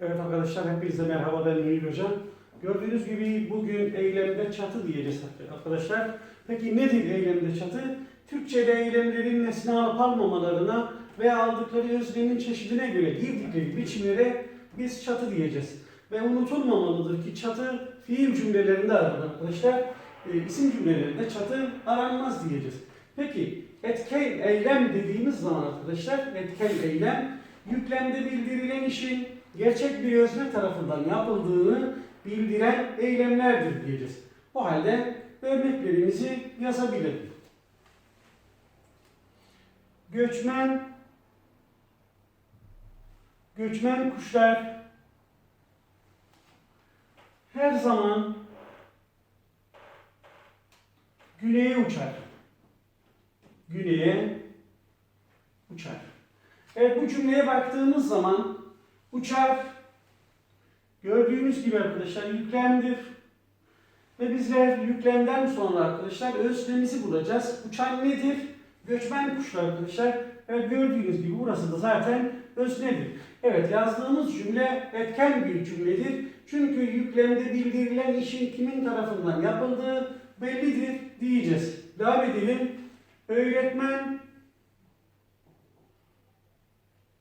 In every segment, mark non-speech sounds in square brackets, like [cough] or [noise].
Evet arkadaşlar hepinize merhaba ben Nuri Hocam. Gördüğünüz gibi bugün eylemde çatı diyeceğiz arkadaşlar. Peki nedir eylemde çatı? Türkçe'de eylemlerin nesne alıp almamalarına ve aldıkları öznenin çeşidine göre girdikleri biçimlere biz çatı diyeceğiz. Ve unutulmamalıdır ki çatı fiil cümlelerinde aranır arkadaşlar. E, isim cümlelerinde çatı aranmaz diyeceğiz. Peki etken eylem dediğimiz zaman arkadaşlar etken eylem yüklemde bildirilen işin gerçek bir özne tarafından yapıldığını bildiren eylemlerdir diyeceğiz. O halde örneklerimizi yazabilirim. Göçmen göçmen kuşlar her zaman güneye uçar. Güneye uçar. Evet bu cümleye baktığımız zaman uçar gördüğünüz gibi arkadaşlar yüklemdir. Ve bizler yüklemden sonra arkadaşlar öznemizi bulacağız. Uçan nedir? Göçmen kuşlar arkadaşlar. Evet gördüğünüz gibi burası da zaten öznedir. Evet yazdığımız cümle etken bir cümledir. Çünkü yüklemde bildirilen işin kimin tarafından yapıldığı bellidir diyeceğiz. Devam edelim. Öğretmen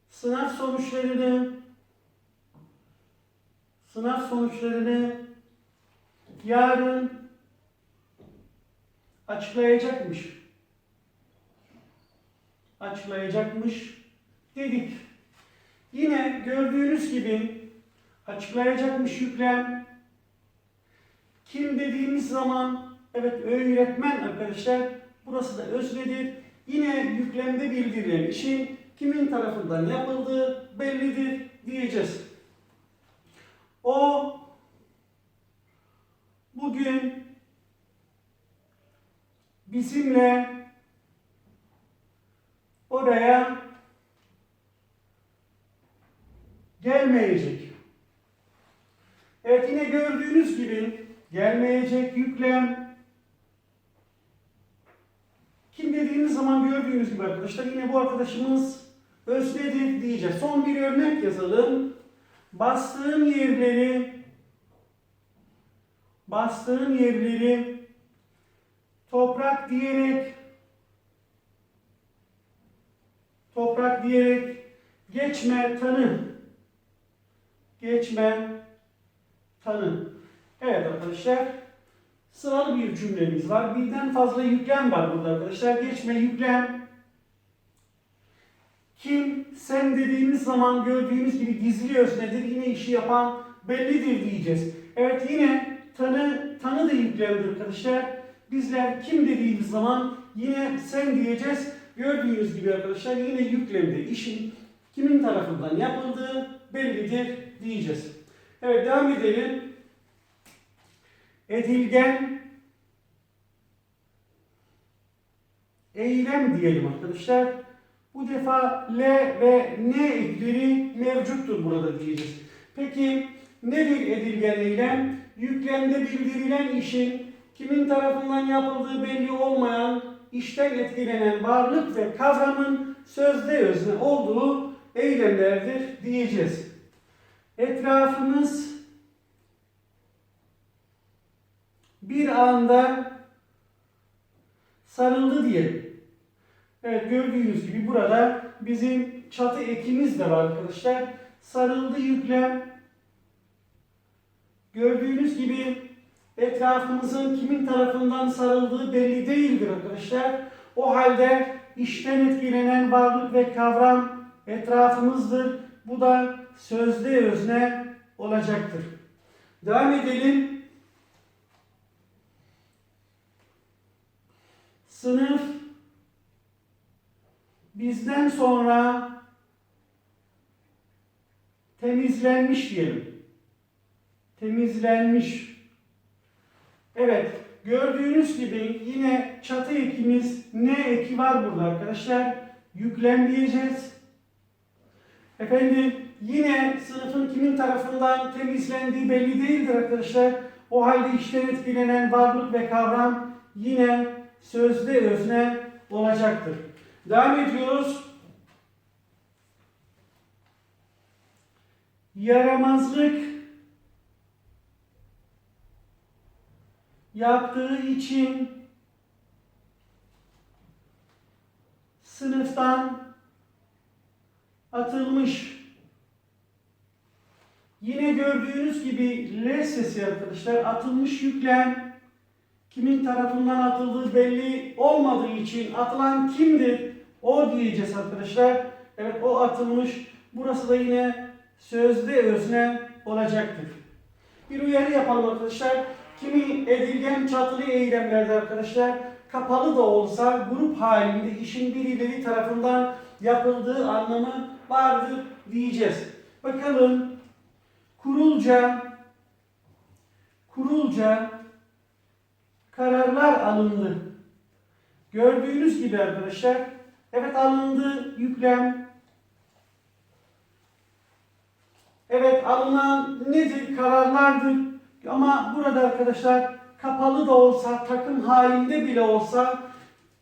sınav sonuçlarını sınav sonuçlarını yarın açıklayacakmış. Açıklayacakmış dedik. Yine gördüğünüz gibi açıklayacakmış yüklem. Kim dediğimiz zaman evet öğretmen arkadaşlar burası da öznedir. Yine yüklemde bildirilen işin kimin tarafından yapıldığı bellidir diyeceğiz. O bugün bizimle oraya gelmeyecek. Evet yine gördüğünüz gibi gelmeyecek yüklem kim dediğimiz zaman gördüğünüz gibi arkadaşlar yine bu arkadaşımız öznedir diyeceğiz. Son bir örnek yazalım. Bastığın yerleri bastığın yerleri toprak diyerek toprak diyerek geçme tanı geçme tanı. Evet arkadaşlar sıralı bir cümlemiz var. Birden fazla yüklem var burada arkadaşlar. Geçme yüklem. Kim, sen dediğimiz zaman gördüğümüz gibi gizli öznedir. Yine işi yapan bellidir diyeceğiz. Evet yine tanı, tanı da yüklemdir arkadaşlar. Bizler kim dediğimiz zaman yine sen diyeceğiz. Gördüğünüz gibi arkadaşlar yine yüklemde işin kimin tarafından yapıldığı bellidir diyeceğiz. Evet devam edelim. Edilgen eylem diyelim arkadaşlar. Bu defa L ve N ekleri mevcuttur burada diyeceğiz. Peki nedir edilgen eylem? Yüklemde bildirilen işin kimin tarafından yapıldığı belli olmayan, işten etkilenen varlık ve kavramın sözde özne olduğu eylemlerdir diyeceğiz. Etrafımız bir anda sarıldı diyelim. Evet gördüğünüz gibi burada bizim çatı ekimiz de var arkadaşlar. Sarıldı yüklem. Gördüğünüz gibi etrafımızın kimin tarafından sarıldığı belli değildir arkadaşlar. O halde işten etkilenen varlık ve kavram etrafımızdır. Bu da sözde özne olacaktır. Devam edelim. Sınıf bizden sonra temizlenmiş diyelim. Temizlenmiş. Evet, gördüğünüz gibi yine çatı ekimiz ne eki var burada arkadaşlar. Yüklem diyeceğiz. Efendim yine sınıfın kimin tarafından temizlendiği belli değildir arkadaşlar. O halde işten etkilenen varlık ve kavram yine sözde özne olacaktır. Devam ediyoruz. yaramazlık yaptığı için sınıftan atılmış. Yine gördüğünüz gibi L sesi arkadaşlar atılmış yüklem kimin tarafından atıldığı belli olmadığı için atılan kimdir? O diyeceğiz arkadaşlar. Evet o atılmış. Burası da yine sözde özne olacaktır. Bir uyarı yapalım arkadaşlar. Kimi edilgen çatılı eylemlerde arkadaşlar kapalı da olsa grup halinde işin birileri tarafından yapıldığı anlamı vardır diyeceğiz. Bakalım kurulca kurulca kararlar alındı. Gördüğünüz gibi arkadaşlar evet alındı yüklem Evet alınan nedir? Kararlardır. Ama burada arkadaşlar kapalı da olsa, takım halinde bile olsa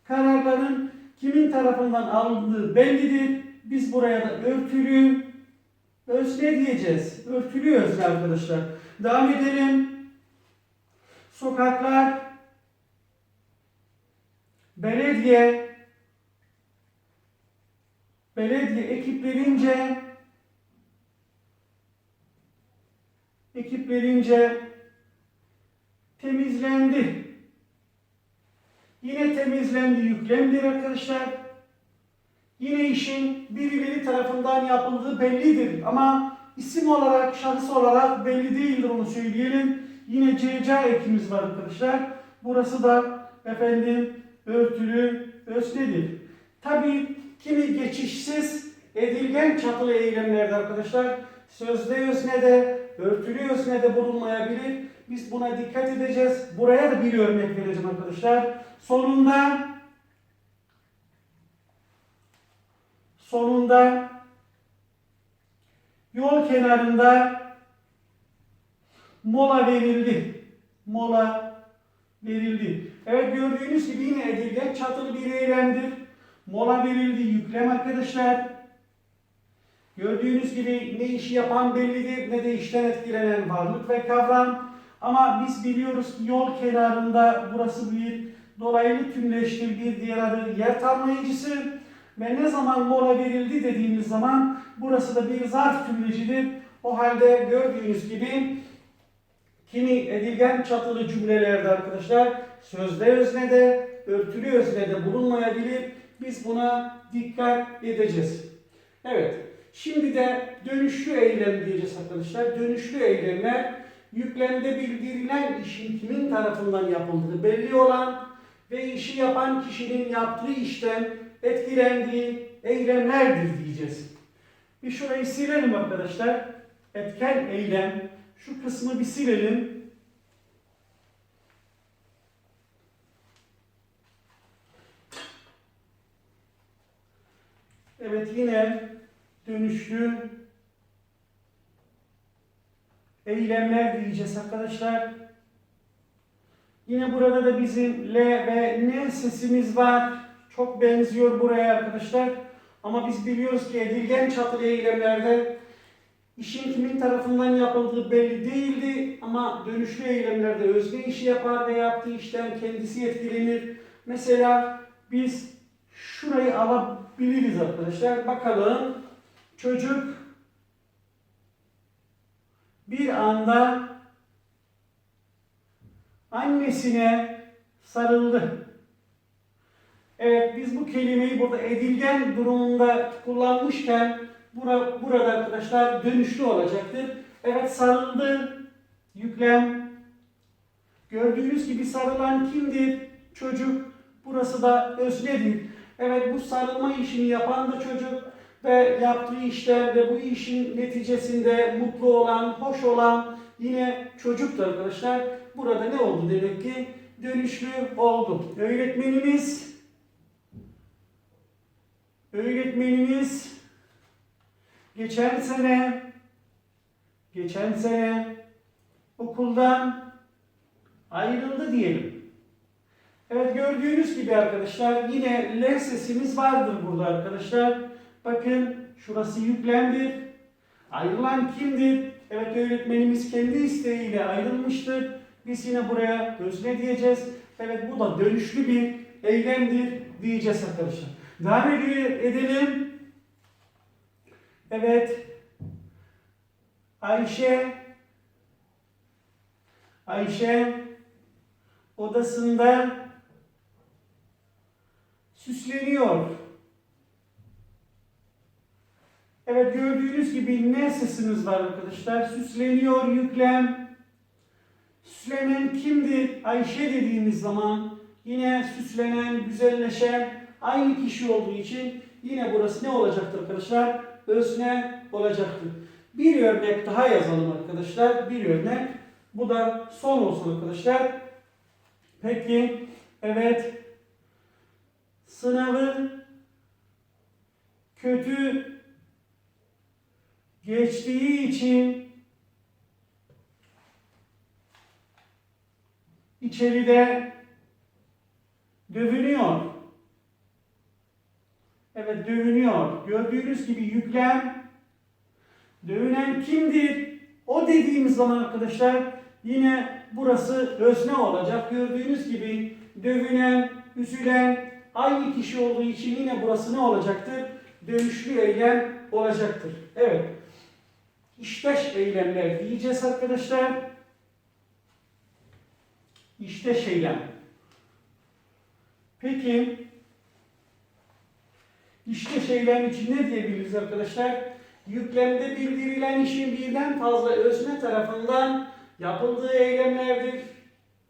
kararların kimin tarafından alındığı bellidir. Biz buraya da örtülü özne diyeceğiz. Örtülü özne arkadaşlar. Devam edelim. Sokaklar, belediye, belediye ekiplerince ekiplerince temizlendi. Yine temizlendi yüklemdir arkadaşlar. Yine işin birileri tarafından yapıldığı bellidir ama isim olarak, şahıs olarak belli değildir onu söyleyelim. Yine CC ekimiz var arkadaşlar. Burası da efendim örtülü öznedir. Tabi kimi geçişsiz edilgen çatılı eylemlerde arkadaşlar sözde öznede, örtülü öznede bulunmayabilir. Biz buna dikkat edeceğiz. Buraya da bir örnek vereceğim arkadaşlar. Sonunda sonunda yol kenarında mola verildi. Mola verildi. Evet gördüğünüz gibi yine edilgen çatılı bir eylemdir. Mola verildi. Yüklem arkadaşlar. Gördüğünüz gibi ne işi yapan bellidir ne de işten etkilenen varlık ve kavram. Ama biz biliyoruz ki yol kenarında burası bir dolaylı tümleştir bir diğer adı yer tamlayıcısı. Ve ne zaman mola verildi dediğimiz zaman burası da bir zarf tümlecidir. O halde gördüğünüz gibi kimi edilgen çatılı cümlelerde arkadaşlar sözde öznede, örtülü öznede bulunmayabilir. Biz buna dikkat edeceğiz. Evet. Şimdi de dönüşlü eylem diyeceğiz arkadaşlar. Dönüşlü eylemler yüklemde bildirilen işin kimin tarafından yapıldığı belli olan ve işi yapan kişinin yaptığı işten etkilendiği eylemlerdir diyeceğiz. Bir şurayı silelim arkadaşlar. Etken eylem. Şu kısmı bir silelim. Evet yine dönüşlü eylemler diyeceğiz arkadaşlar. Yine burada da bizim L ve N sesimiz var. Çok benziyor buraya arkadaşlar. Ama biz biliyoruz ki edilgen çatılı eylemlerde işin kimin tarafından yapıldığı belli değildi. Ama dönüşlü eylemlerde özne işi yapar ve yaptığı işten kendisi etkilenir. Mesela biz şurayı alabiliriz arkadaşlar. Bakalım çocuk bir anda annesine sarıldı. Evet biz bu kelimeyi burada edilgen durumunda kullanmışken bura, burada arkadaşlar dönüşlü olacaktır. Evet sarıldı. Yüklem. Gördüğünüz gibi sarılan kimdir? Çocuk. Burası da öznedir. Evet bu sarılma işini yapan da çocuk ve yaptığı işler ve bu işin neticesinde mutlu olan, hoş olan yine çocuktur arkadaşlar. Burada ne oldu demek ki? Dönüşlü oldu. Öğretmenimiz öğretmenimiz geçen sene geçen sene okuldan ayrıldı diyelim. Evet gördüğünüz gibi arkadaşlar yine L sesimiz vardır burada arkadaşlar. Bakın şurası yüklemdir. Ayrılan kimdir? Evet öğretmenimiz kendi isteğiyle ayrılmıştır. Biz yine buraya özne diyeceğiz. Evet bu da dönüşlü bir eylemdir diyeceğiz arkadaşlar. Devam ede- edelim. Evet. Ayşe Ayşe odasında süsleniyor. Evet gördüğünüz gibi ne sesimiz var arkadaşlar? Süsleniyor yüklem. Süslenen kimdir? Ayşe dediğimiz zaman yine süslenen, güzelleşen aynı kişi olduğu için yine burası ne olacaktır arkadaşlar? Özne olacaktır. Bir örnek daha yazalım arkadaşlar. Bir örnek. Bu da son olsun arkadaşlar. Peki, evet. Sınavı kötü geçtiği için içeride dövünüyor. Evet dövünüyor. Gördüğünüz gibi yüklem dövünen kimdir? O dediğimiz zaman arkadaşlar yine burası özne olacak. Gördüğünüz gibi dövünen, üzülen aynı kişi olduğu için yine burası ne olacaktır? Dönüşlü eylem olacaktır. Evet. İşteş eylemler diyeceğiz arkadaşlar. İşteş eylem. Peki İşteş eylem için ne diyebiliriz arkadaşlar? Yüklemde bildirilen işin birden fazla özne tarafından yapıldığı eylemlerdir.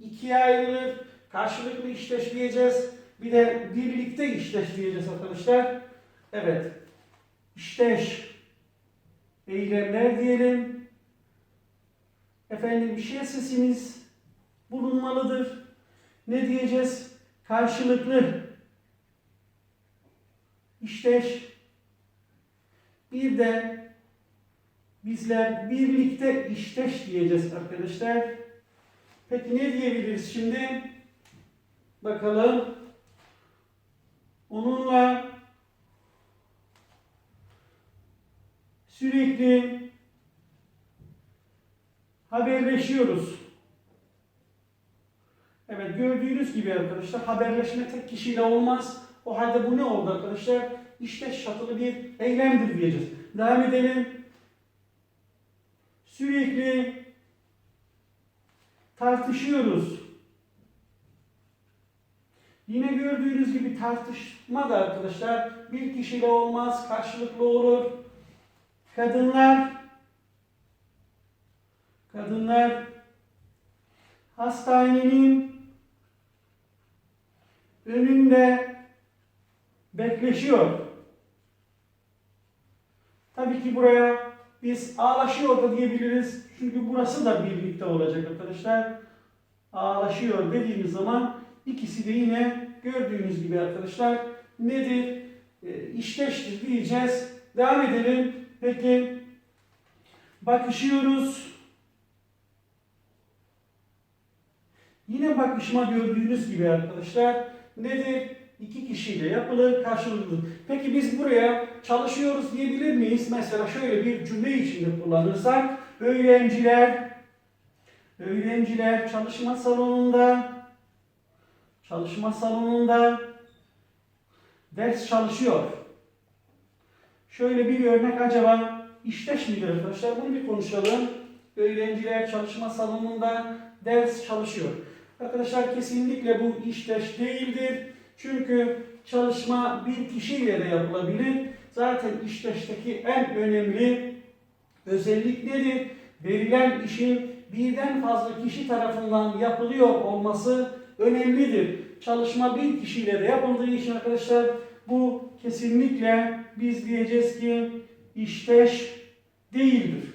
İkiye ayrılır. Karşılıklı işteş diyeceğiz. Bir de birlikte işteş diyeceğiz arkadaşlar. Evet. İşteş eylemler diyelim. Efendim şey sesimiz bulunmalıdır. Ne diyeceğiz? Karşılıklı işteş. Bir de bizler birlikte işteş diyeceğiz arkadaşlar. Peki ne diyebiliriz şimdi? Bakalım. Onunla sürekli haberleşiyoruz. Evet gördüğünüz gibi arkadaşlar haberleşme tek kişiyle olmaz. O halde bu ne oldu arkadaşlar? İşte şatılı bir eylemdir diyeceğiz. Devam edelim. Sürekli tartışıyoruz. Yine gördüğünüz gibi tartışma da arkadaşlar bir kişiyle olmaz, karşılıklı olur. Kadınlar kadınlar hastanenin önünde bekleşiyor. Tabii ki buraya biz ağlaşıyor da diyebiliriz. Çünkü burası da birlikte olacak arkadaşlar. Ağlaşıyor dediğimiz zaman ikisi de yine gördüğünüz gibi arkadaşlar nedir? E, işteştir diyeceğiz. Devam edelim. Peki bakışıyoruz. Yine bakışma gördüğünüz gibi arkadaşlar nedir? İki kişiyle yapılır, karşılıklı. Peki biz buraya çalışıyoruz diyebilir miyiz? Mesela şöyle bir cümle içinde kullanırsak öğrenciler öğrenciler çalışma salonunda çalışma salonunda ders çalışıyor. Şöyle bir örnek acaba işteş midir arkadaşlar? Bunu bir konuşalım. Öğrenciler çalışma salonunda ders çalışıyor. Arkadaşlar kesinlikle bu işteş değildir. Çünkü çalışma bir kişiyle de yapılabilir. Zaten işteşteki en önemli özellik nedir? Verilen işin birden fazla kişi tarafından yapılıyor olması önemlidir. Çalışma bir kişiyle de yapıldığı için arkadaşlar bu kesinlikle biz diyeceğiz ki işteş değildir.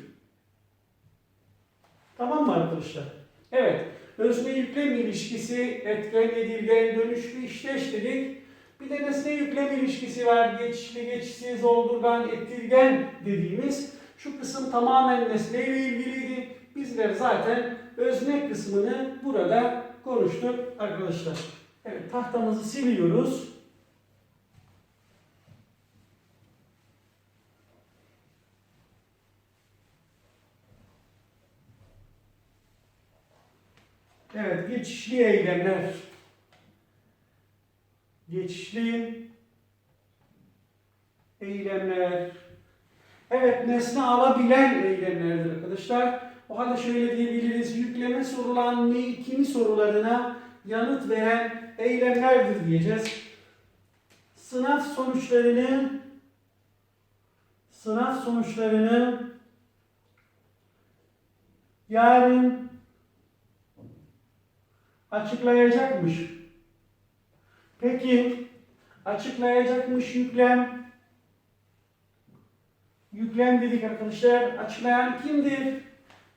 Tamam mı arkadaşlar? Evet. Özne yüklem ilişkisi, etken, edilgen, dönüşlü, işteş dedik. Bir de nesne yüklem ilişkisi var. Geçişli, geçişsiz, oldurgan, ettirgen dediğimiz. Şu kısım tamamen nesneyle ilgiliydi. Bizler zaten özne kısmını burada konuştuk arkadaşlar. Evet tahtamızı siliyoruz. Evet, geçişli eylemler. Geçişli eylemler. Evet, nesne alabilen eylemlerdir arkadaşlar. O halde şöyle diyebiliriz. Yükleme sorulan ne, kimi sorularına yanıt veren eylemlerdir diyeceğiz. Sınav sonuçlarını sınav sonuçlarını yarın açıklayacakmış. Peki açıklayacakmış yüklem yüklem dedik arkadaşlar. Açıklayan kimdir?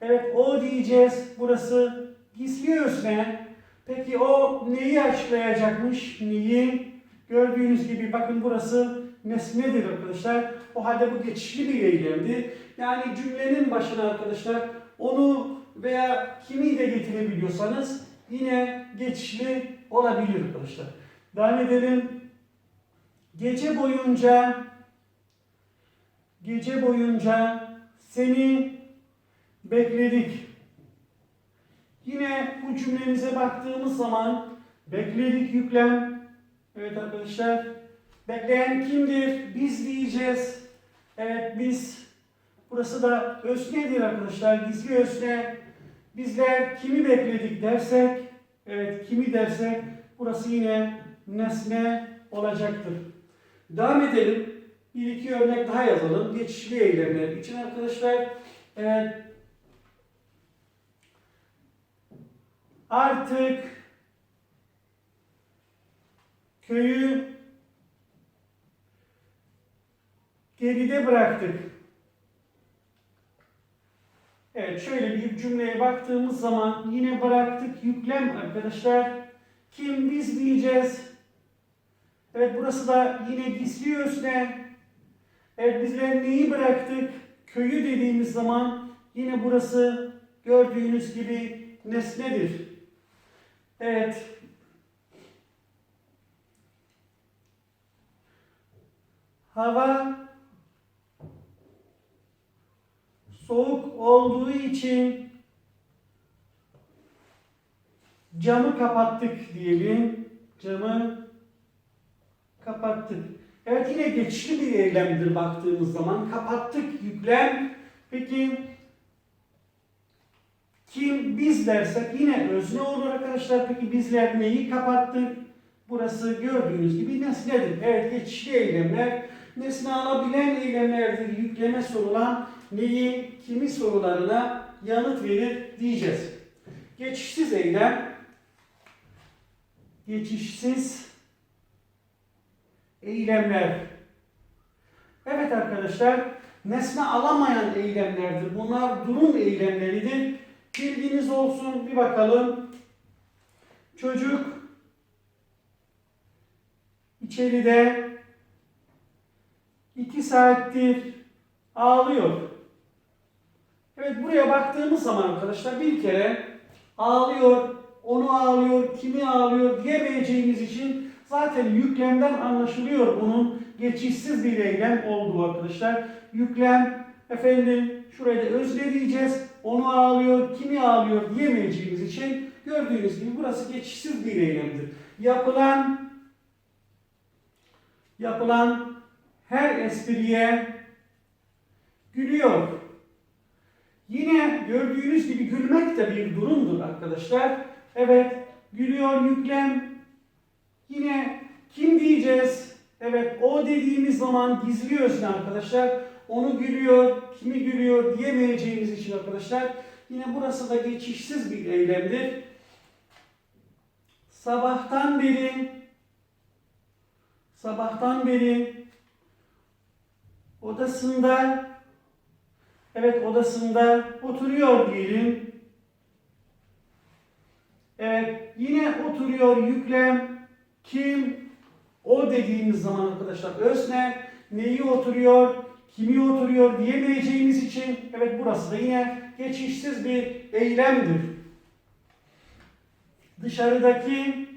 Evet o diyeceğiz. Burası gizli özne. Peki o neyi açıklayacakmış? Neyi? Gördüğünüz gibi bakın burası nesnedir arkadaşlar. O halde bu geçişli bir eylemdi. Yani cümlenin başına arkadaşlar onu veya kimi de getirebiliyorsanız yine geçişli olabilir arkadaşlar. Devam edelim. Gece boyunca gece boyunca seni bekledik. Yine bu cümlemize baktığımız zaman bekledik yüklem. Evet arkadaşlar. Bekleyen kimdir? Biz diyeceğiz. Evet biz. Burası da öznedir arkadaşlar. Gizli özne. Bizler kimi bekledik dersek, evet kimi dersek burası yine nesne olacaktır. Devam edelim. Bir iki örnek daha yazalım. Geçişli eylemler için arkadaşlar. Evet. Artık köyü geride bıraktık. Evet şöyle bir cümleye baktığımız zaman yine bıraktık yüklem arkadaşlar. Kim biz diyeceğiz. Evet burası da yine gizli özne. Evet bizler neyi bıraktık? Köyü dediğimiz zaman yine burası gördüğünüz gibi nesnedir. Evet. Hava soğuk olduğu için camı kapattık diyelim. Camı kapattık. Evet yine geçişli bir eylemdir baktığımız zaman. Kapattık yüklem. Peki kim biz dersek yine özne olur arkadaşlar. Peki bizler neyi kapattık? Burası gördüğünüz gibi nesnedir. Evet geçişli eylemler nesne alabilen eylemlerdir. Yükleme sorulan neyi, kimi sorularına yanıt verir diyeceğiz. Geçişsiz eylem geçişsiz eylemler. Evet arkadaşlar, nesne alamayan eylemlerdir. Bunlar durum eylemleridir. Bilginiz olsun, bir bakalım. Çocuk içeride iki saattir ağlıyor. Evet buraya baktığımız zaman arkadaşlar bir kere ağlıyor, onu ağlıyor, kimi ağlıyor diyemeyeceğimiz için zaten yüklemden anlaşılıyor bunun geçişsiz bir eylem olduğu arkadaşlar. Yüklem efendim şuraya da özne diyeceğiz. Onu ağlıyor, kimi ağlıyor diyemeyeceğimiz için gördüğünüz gibi burası geçişsiz bir eylemdir. Yapılan yapılan her espriye gülüyor. Yine gördüğünüz gibi gülmek de bir durumdur arkadaşlar. Evet, gülüyor yüklem. Yine kim diyeceğiz? Evet, o dediğimiz zaman gizli özne arkadaşlar. Onu gülüyor, kimi gülüyor diyemeyeceğimiz için arkadaşlar. Yine burası da geçişsiz bir eylemdir. Sabahtan beri sabahtan beri odasında evet odasında oturuyor diyelim. Evet yine oturuyor yüklem kim o dediğimiz zaman arkadaşlar özne neyi oturuyor kimi oturuyor diyemeyeceğimiz için evet burası da yine geçişsiz bir eylemdir. Dışarıdaki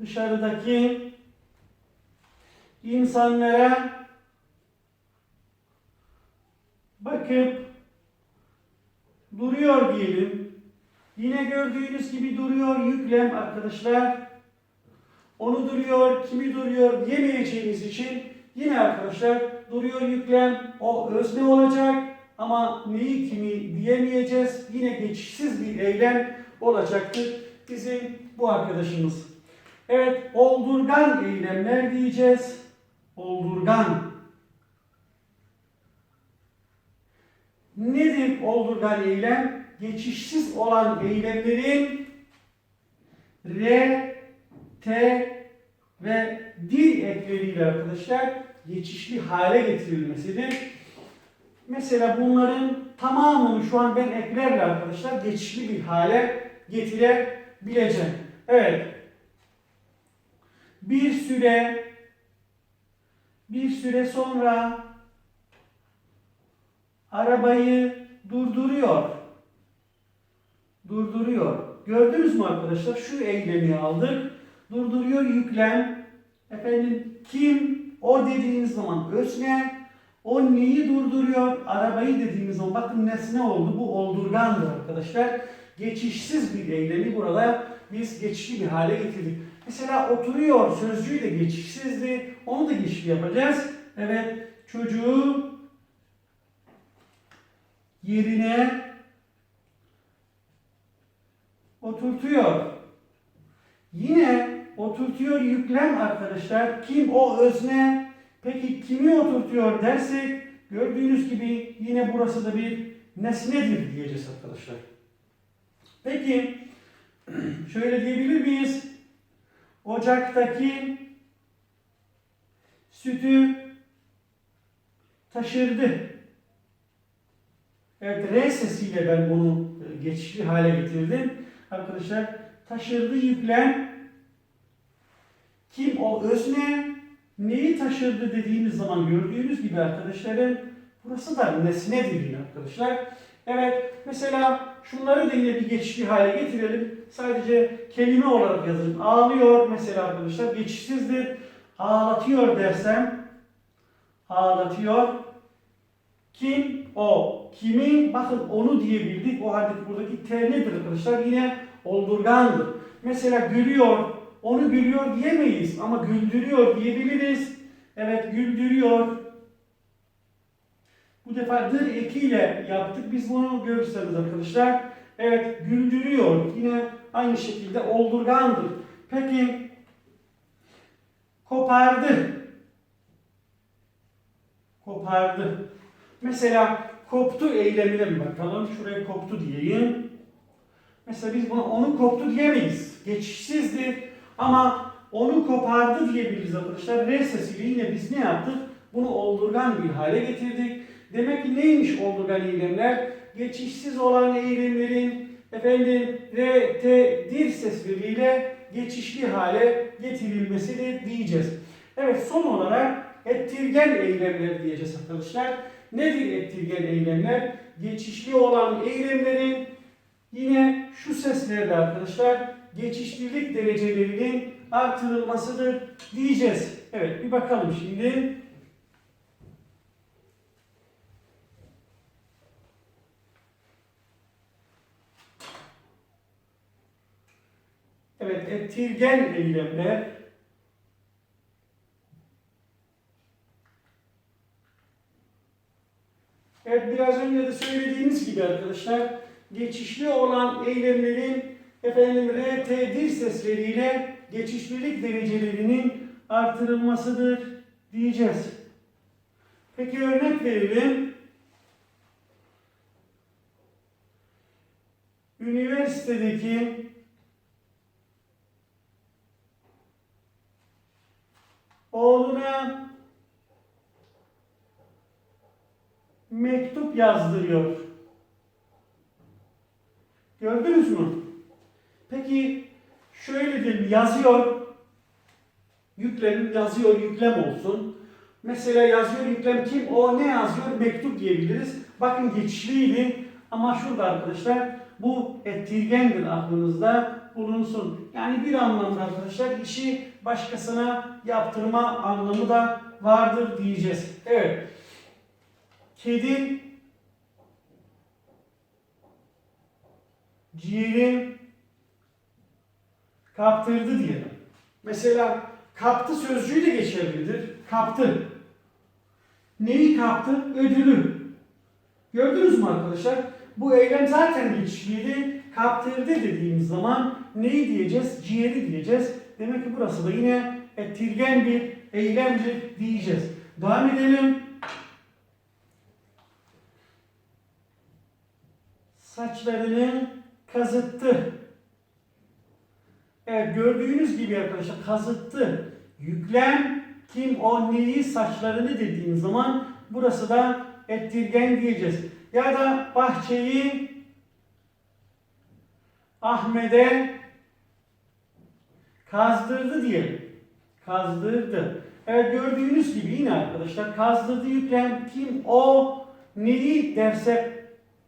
dışarıdaki insanlara bakıp duruyor diyelim. Yine gördüğünüz gibi duruyor yüklem arkadaşlar. Onu duruyor, kimi duruyor diyemeyeceğimiz için yine arkadaşlar duruyor yüklem. O özne olacak ama neyi kimi diyemeyeceğiz. Yine geçişsiz bir eylem olacaktır bizim bu arkadaşımız. Evet, oldurgan eylemler diyeceğiz. Oldurgan. Nedir oldurgan eylem? Geçişsiz olan eylemlerin R, T ve dil ekleriyle arkadaşlar geçişli hale getirilmesidir. Mesela bunların tamamını şu an ben eklerle arkadaşlar geçişli bir hale getirebileceğim. Evet. Bir süre bir süre sonra arabayı durduruyor. Durduruyor. Gördünüz mü arkadaşlar? Şu eylemi aldık. Durduruyor yüklem. Efendim kim? O dediğiniz zaman özne. O neyi durduruyor? Arabayı dediğimiz zaman bakın nesne oldu. Bu oldurgandır arkadaşlar. Geçişsiz bir eylemi burada biz geçişli bir hale getirdik. Mesela oturuyor sözcüğü de geçişsizdi. Onu da geçişli yapacağız. Evet çocuğu yerine oturtuyor. Yine oturtuyor yüklem arkadaşlar. Kim o özne? Peki kimi oturtuyor dersek gördüğünüz gibi yine burası da bir nesnedir diyeceğiz arkadaşlar. Peki [clears throat] şöyle diyebilir miyiz? Ocaktaki sütü taşırdı. Evet, R sesiyle ben bunu e, geçişli hale getirdim. Arkadaşlar, taşırdı yüklem. Kim o özne? Neyi taşırdı dediğimiz zaman gördüğünüz gibi arkadaşlarım, burası da nesnedir yine arkadaşlar. Evet, mesela şunları da yine bir geçişli hale getirelim. Sadece kelime olarak yazalım. Ağlıyor mesela arkadaşlar, geçişsizdir. Ağlatıyor dersem, ağlatıyor. Kim? O. Kimi? Bakın onu diyebildik. O halde buradaki T nedir arkadaşlar? Yine oldurgandır. Mesela gülüyor. Onu gülüyor diyemeyiz ama güldürüyor diyebiliriz. Evet güldürüyor. Bu defa dır ekiyle yaptık. Biz bunu görürseniz arkadaşlar. Evet güldürüyor. Yine aynı şekilde oldurgandır. Peki kopardı. Kopardı. Mesela koptu eylemine bir bakalım. Şuraya koptu diyeyim. Mesela biz buna onu koptu diyemeyiz. Geçişsizdir. Ama onu kopardı diyebiliriz arkadaşlar. R sesiyle yine biz ne yaptık? Bunu oldurgan bir hale getirdik. Demek ki neymiş oldurgan eylemler? Geçişsiz olan eylemlerin efendim R, T, dir sesleriyle geçişli hale getirilmesidir diyeceğiz. Evet son olarak ettirgen eylemler diyeceğiz arkadaşlar. Nedir ettirgen eylemler? Geçişli olan eylemlerin yine şu seslerle arkadaşlar geçişlilik derecelerinin artırılmasıdır diyeceğiz. Evet bir bakalım şimdi. Evet ettirgen eylemler Evet biraz önce de söylediğimiz gibi arkadaşlar geçişli olan eylemlerin efendim R, T, dil sesleriyle geçişlilik derecelerinin artırılmasıdır diyeceğiz. Peki örnek verelim. Üniversitedeki oğluna mektup yazdırıyor. Gördünüz mü? Peki şöyle diyelim yazıyor. Yüklem yazıyor yüklem olsun. Mesela yazıyor yüklem kim? O ne yazıyor? Mektup diyebiliriz. Bakın geçişliydi ama şurada arkadaşlar bu ettirgendir aklınızda bulunsun. Yani bir anlamda arkadaşlar işi başkasına yaptırma anlamı da vardır diyeceğiz. Evet. Kedi ciğeri kaptırdı diyelim. Mesela kaptı sözcüğü de geçerlidir. Kaptı. Neyi kaptı? Ödülü. Gördünüz mü arkadaşlar? Bu eylem zaten geçişliydi. Kaptırdı dediğimiz zaman neyi diyeceğiz? Ciğeri diyeceğiz. Demek ki burası da yine ettirgen bir eylemdir diyeceğiz. Devam edelim. Saçlarını kazıttı. Evet gördüğünüz gibi arkadaşlar kazıttı. Yüklem kim o neyi saçlarını dediğim zaman burası da ettirgen diyeceğiz. Ya da bahçeyi Ahmet'e kazdırdı diyelim. Kazdırdı. Evet gördüğünüz gibi yine arkadaşlar kazdırdı yüklem kim o neyi dersek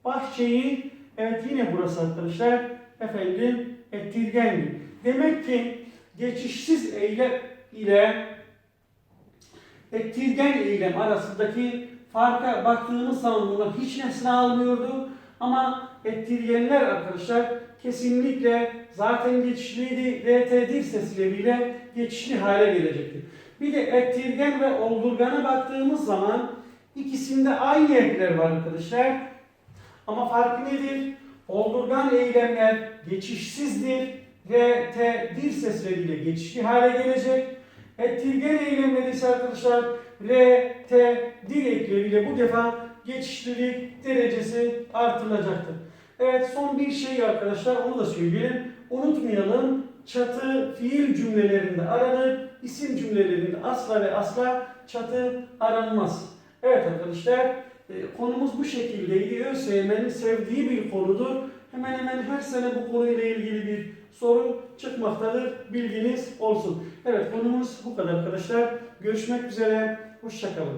bahçeyi evet yine burası arkadaşlar efendim ettirgendir. Demek ki geçişsiz eylem ile ettirgen eylem arasındaki farka baktığımız zaman bunlar hiç nesne almıyordu. Ama ettirgenler arkadaşlar kesinlikle zaten geçişliydi. RT dil sesleriyle geçişli hale gelecekti. Bir de ettirgen ve oldurgana baktığımız zaman ikisinde aynı ekler var arkadaşlar. Ama farkı nedir? Oldurgan eylemler geçişsizdir. RT dil sesleriyle geçişli hale gelecek. Ettirgen eylemleri ise arkadaşlar R, T, dil ekleriyle bu defa geçişlilik derecesi artırılacaktır. Evet son bir şey arkadaşlar onu da söyleyelim. Unutmayalım çatı fiil cümlelerinde aranır, isim cümlelerinde asla ve asla çatı aranmaz. Evet arkadaşlar konumuz bu şekildeydi. ÖSYM'nin sevdiği bir konudur. Hemen hemen her sene bu konuyla ilgili bir soru çıkmaktadır. Bilginiz olsun. Evet konumuz bu kadar arkadaşlar. Görüşmek üzere. Hoşçakalın.